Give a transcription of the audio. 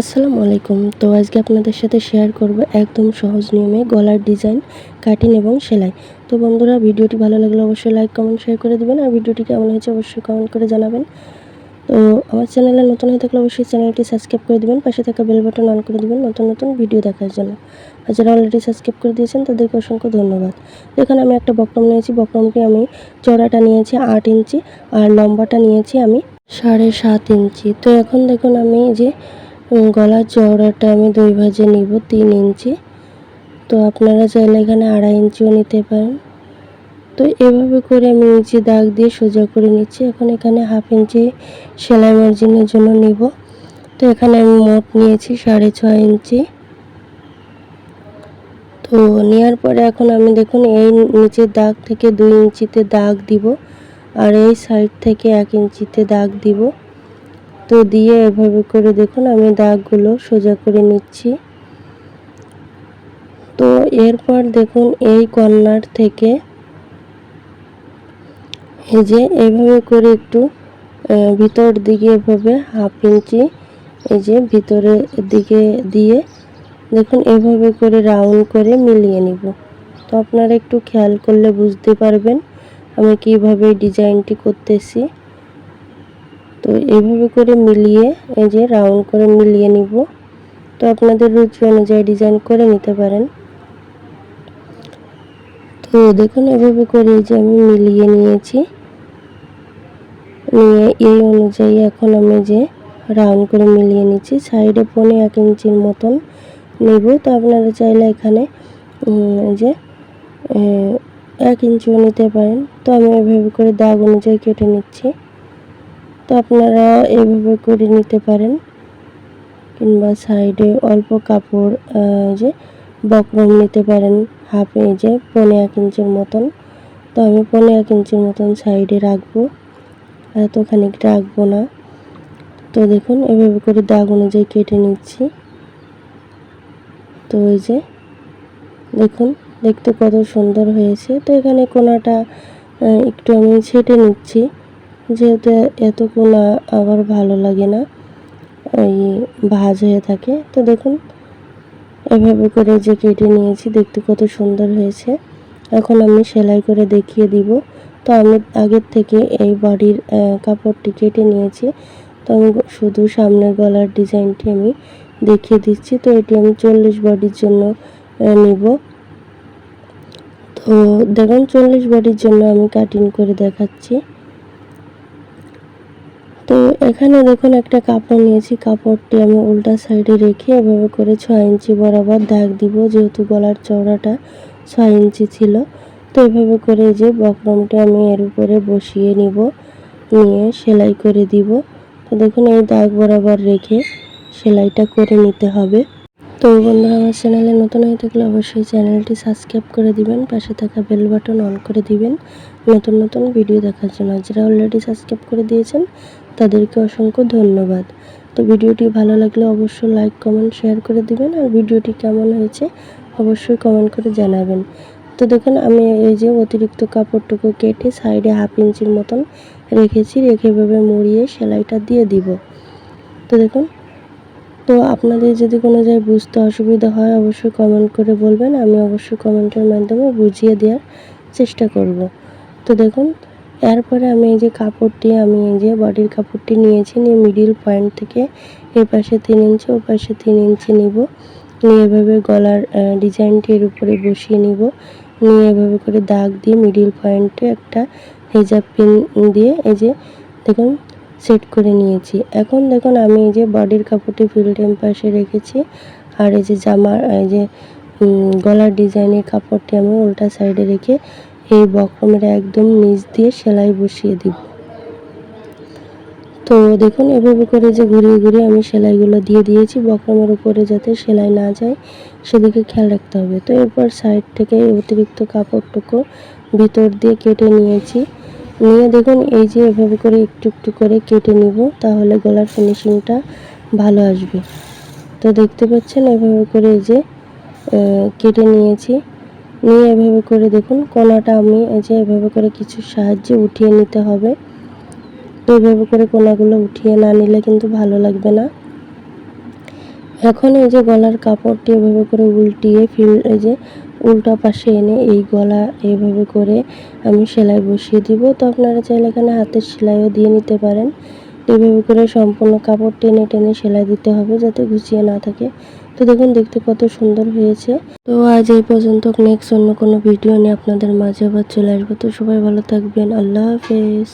আসসালামু আলাইকুম। তো আজকে আপনাদের সাথে শেয়ার করব একদম সহজ নিয়মে গলার ডিজাইন কাটিং এবং সেলাই। তো বন্ধুরা, ভিডিওটি ভালো লাগলে অবশ্যই লাইক কমেন্ট শেয়ার করে দেবেন আর ভিডিওটি কেমন হয়েছে অবশ্যই কমেন্ট করে জানাবেন। তো আমার চ্যানেলে নতুন হয়ে থাকলে অবশ্যই চ্যানেলটি সাবস্ক্রাইব করে দেবেন, পাশে থাকা বেল বাটন অন করে দেবেন নতুন নতুন ভিডিও দেখার জন্য। আর যারা অলরেডি সাবস্ক্রাইব করে দিয়েছেন, তাদেরকে অসংখ্য ধন্যবাদ। এখানে আমি একটা বক্রম নিয়েছি বক্রমটি আমি চড়াটা নিয়েছি আট ইঞ্চি আর লম্বাটা নিয়েছি আমি সাড়ে সাত ইঞ্চি। তো এখন দেখুন আমি যে গলার চওড়াটা আমি দুই ভাজে নিব তিন ইঞ্চি। তো আপনারা চাইলে এখানে আড়াই ইঞ্চিও নিতে পারেন। তো এভাবে করে আমি নিচে দাগ দিয়ে সোজা করে নিচ্ছি। এখন এখানে হাফ ইঞ্চি সেলাই মার্জিনের জন্য নিব। তো এখানে আমি মোট নিয়েছি সাড়ে ছয় ইঞ্চি। তো নেওয়ার পরে এখন আমি দেখুন এই নিচের দাগ থেকে দুই ইঞ্চিতে দাগ দিব। আর এই সাইড থেকে এক ইঞ্চিতে দাগ দিব। তো দিয়ে এভাবে করে দেখুন, আমি দাগগুলো সোজা করে নিচ্ছি। তো এরপর দেখুন এই কর্নার থেকে এই যে এইভাবে করে একটু ভিতর দিকে এভাবে হাফ ইঞ্চি, এই যে ভিতরের দিকে দিয়ে দেখুন এভাবে করে রাউন্ড করে মিলিয়ে নিব। তো আপনারা একটু খেয়াল করলে বুঝতে পারবেন আমি কীভাবে ডিজাইনটি করতেছি। তো এইভাবে করে মিলিয়ে এই যে রাউন্ড করে মিলিয়ে নিব। তো আপনাদের রুচি অনুযায়ী ডিজাইন করে নিতে পারেন। তো দেখুন, এভাবে করে যে আমি মিলিয়ে নিয়েছি। নিয়ে এই অনুযায়ী এখন আমি যে রাউন্ড করে মিলিয়ে নিচ্ছি, সাইডে পনে এক ইঞ্চির মতন নেব। তো আপনারা চাইলে এখানে যে এক ইঞ্চিও নিতে পারেন। তো আমি এভাবে করে দাগ অনুযায়ী কেটে নিচ্ছি। তো আপনারা এভাবে করে নিতে পারেন। কিংবা সাইডে অল্প কাপড় যে বক্রম নিতে পারেন, হাফে যে পনে এক ইঞ্চির মতন। তো আমি পনে এক ইঞ্চির মতন সাইডে রাখব। এত খানিকটা রাখব না। তো দেখুন, এভাবে করে দাগ অনুযায়ী কেটে নিচ্ছি। তো এই যে দেখুন, দেখতে কত সুন্দর হয়েছে। তো এখানে কোনাটা একটু আমি ছেটে নিচ্ছি। যেহেতু এত কোনা আবার ভালো লাগে না এই ভাজ হয়ে থাকে। তো দেখুন, এভাবে করে যে কেটে নিয়েছি, দেখতে কত সুন্দর হয়েছে। এখন আমি সেলাই করে দেখিয়ে দিব। তো আমি আগের থেকে এই বডির কাপড়টি কেটে নিয়েছি। তো আমি শুধু সামনের গলার ডিজাইনটি আমি দেখিয়ে দিচ্ছি। তো এটি আমি চল্লিশ বডির জন্য নিব। তো দেখুন, চল্লিশ বডির জন্য আমি কাটিং করে দেখাচ্ছি। তো এখানে দেখুন একটা কাপড় নিয়েছি। কাপড়টি আমি উল্টা সাইডে রেখে এভাবে করে ছয় ইঞ্চি বরাবর দাগ দিব, যেহেতু গলার চওড়াটা ছয় ইঞ্চি ছিল। তো এভাবে করে যে বকরমটা আমি এর উপরে বসিয়ে নিব, নিয়ে সেলাই করে দিব। তো দেখুন এই দাগ বরাবর রেখে সেলাইটা করে নিতে হবে। তো বন্ধুরা, আমার চ্যানেলে নতুন হয়ে থাকলে অবশ্যই চ্যানেলটি সাবস্ক্রাইব করে দিবেন, পাশে থাকা বেল বাটন অন করে দিবেন। নতুন নতুন ভিডিও দেখার জন্য যারা অলরেডি সাবস্ক্রাইব করে দিয়েছেন, তাদেরকে অসংখ্য ধন্যবাদ। তো ভিডিওটি ভালো লাগলে অবশ্যই লাইক কমেন্ট শেয়ার করে দিবেন আর ভিডিওটি কেমন হয়েছে অবশ্যই কমেন্ট করে জানাবেন। তো দেখুন, আমি এই যে অতিরিক্ত কাপড়টুকু কেটে সাইডে হাফ ইঞ্চির মতন রেখেছি, রেখে এভাবে মুড়িয়ে সেলাইটা দিয়ে দিব। তো দেখুন তো আপনাদের যদি কোনো জায়গায় বুঝতে অসুবিধা হয়, অবশ্যই কমেন্ট করে বলবেন। আমি অবশ্যই কমেন্টের মাধ্যমে বুঝিয়ে দেওয়ার চেষ্টা করব। তো দেখুন, এরপরে আমি এই যে কাপড়টি, আমি এই যে বডির কাপড়টি নিয়েছি, নিয়ে মিডিল পয়েন্ট থেকে এ পাশে তিন ইঞ্চি ও পাশে তিন ইঞ্চি নিব। নিয়ে এভাবে গলার ডিজাইনটি এর উপরে বসিয়ে নিব। নিয়ে এভাবে করে দাগ দিয়ে মিডিল পয়েন্টে একটা হেজাব পিন দিয়ে এই যে, দেখুন সেট করে নিয়েছি। এখন দেখুন আমি এই যে বডির কাপড়টি ফিল্টেম পাশে রেখেছি। আর এই যে জামার এই যে গলার ডিজাইনের কাপড়টি আমি উল্টা সাইডে রেখে এই বক্রমের একদম নিচ দিয়ে সেলাই বসিয়ে দিব। তো দেখুন এভাবে করে যে ঘুরিয়ে ঘুরিয়ে আমি সেলাইগুলো দিয়ে দিয়েছি বক্রমের উপরে যাতে সেলাই না যায়, সেদিকে খেয়াল রাখতে হবে। তো এরপর সাইড থেকে অতিরিক্ত কাপড়টুকু ভিতর দিয়ে কেটে নিয়েছি। নিয়ে দেখুন, এই যে এভাবে করে একটু একটু করে কেটে নিব, তাহলে গলার ফিনিশিংটা ভালো আসবে। তো দেখতে পাচ্ছেন, এভাবে করে এই যে কেটে নিয়েছি। নিয়ে এভাবে করে দেখুন কোনাটা আমি এই যে এভাবে করে কিছু সাহায্যে উঠিয়ে নিতে হবে। তো এভাবে করে কোনাগুলো উঠিয়ে না নিলে কিন্তু ভালো লাগবে না। এখন এই যে গলার কাপড়টি এভাবে করে উল্টিয়ে ফিল, এই যে উল্টা পাশে এনে এই গলা এইভাবে করে আমি সেলাই বসিয়ে দিব। তো আপনারা চাইলে এখানে হাতের সেলাইও দিয়ে নিতে পারেন। এইভাবে করে সম্পূর্ণ কাপড় টেনে টেনে সেলাই দিতে হবে যাতে গুছিয়ে না থাকে। তো দেখুন, দেখতে কত সুন্দর হয়েছে। তো আজ এই পর্যন্ত নেক্সট অন্য কোনো ভিডিও নিয়ে আপনাদের মাঝে আবার চলে আসব। তো সবাই ভালো থাকবেন। আল্লাহ হাফেজ।